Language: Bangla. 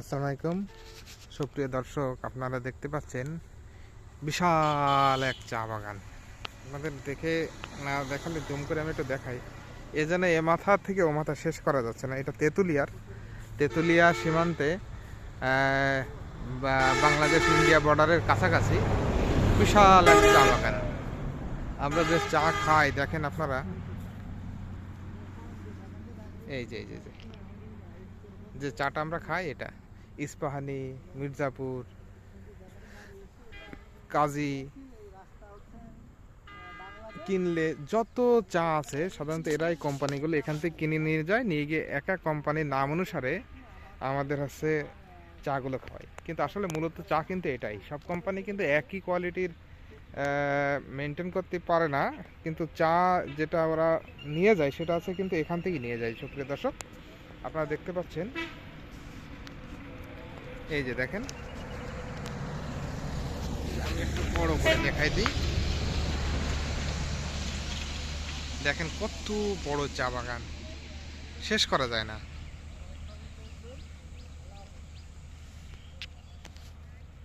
আসসালামু আলাইকুম সুপ্রিয় দর্শক, আপনারা দেখতে পাচ্ছেন বিশাল এক চা বাগান। আপনাদের দেখে, না, দেখালে জুম করে আমি একটু দেখাই। এ যেন এ মাথা থেকে ও মাথা শেষ করা যাচ্ছে না। এটা তেঁতুলিয়ার। তেঁতুলিয়া সীমান্তে বাংলাদেশ ইন্ডিয়া বর্ডারের কাছাকাছি বিশাল এক চা বাগান। আমরা যে চা খাই, দেখেন আপনারা। এই যে এই যে। যে চাটা আমরা খাই, এটা। ইস্পাহানি, মির্জাপুর, কাজী, কিনলে যত চা আছে, সাধারণত এরাই কোম্পানিগুলো এখান থেকে কিনে নিয়ে যায়, নিয়ে গিয়ে একা কোম্পানির নাম অনুসারে আমাদের হচ্ছে চাগুলো খাওয়ায়। কিন্তু আসলে মূলত চা কিন্তু এটাই। সব কোম্পানি কিন্তু একই কোয়ালিটির মেনটেন করতে পারে না। কিন্তু চা যেটা ওরা নিয়ে যায়, সেটা আছে কিন্তু এখান থেকে নিয়ে যায়। সুপ্রিয় দর্শক, আপনারা দেখতে পাচ্ছেন এই যে দেখেন। আমি একটু বড় করে দেখাই দিই। দেখেন কত বড় চা বাগান। শেষ করা যায় না।